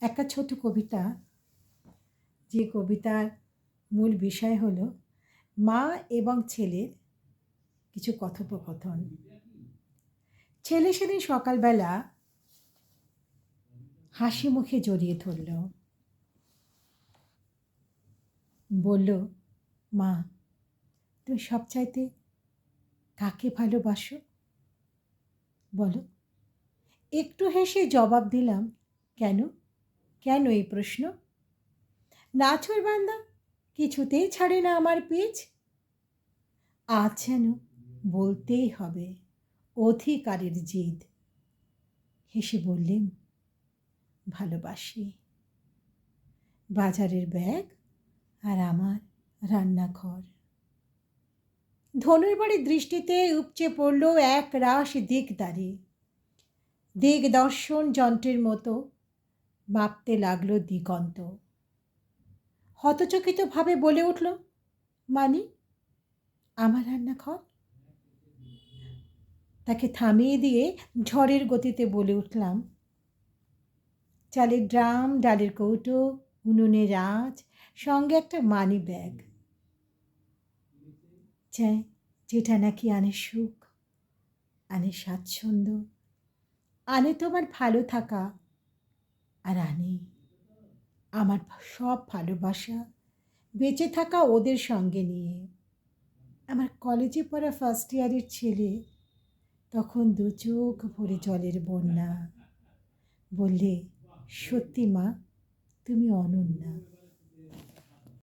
একটা ছোট কবিতা। যে কবিতার মূল বিষয় হলো, মা এবং ছেলের কিছু কথোপকথন। ছেলে সেদিন সকালবেলা হাসি মুখে জড়িয়ে ধরল। বলল, মা, তুমি সবচাইতে কাকে ভালোবাসো? বলো। একটু হেসে জবাব দিলাম, কেন? কেন এই প্রশ্ন? নাছর বান্দা, কিছুতেই ছাড়ে না আমার পিচ। আজ যেন বলতেই হবে, অধিকারের জিদ। হেসে বললেন, ভালোবাসি। বাজারের ব্যাগ আর আমার রান্নাঘর। ধনুর বাড়ির দৃষ্টিতে উপচে পড়ল এক রাশ দিকদারি দিক দর্শন যন্ত্রের মতো মাপতে লাগল দিগন্ত। হতচকিতভাবে বলে উঠল, মানি, আমার রান্নাঘর? তাকে থামিয়ে দিয়ে ঝড়ের গতিতে বলে উঠলাম, চালের ড্রাম, ডালের কৌটো, উনুনের আঁচ, সঙ্গে একটা মানি ব্যাগ। চাই, যেটা নাকি আনে সুখ, আনে স্বাচ্ছন্দ্য, আনে তোমার ভালো থাকা আর আনি আমার সব ভালোবাসা বেঁচে থাকা ওদের সঙ্গে নিয়ে। আমার কলেজে পড়া ফার্স্ট ইয়ারের ছেলে তখন দু চোখ ভরে জলের বন্যা। বললে, সত্যি মা, তুমি অনন্যা।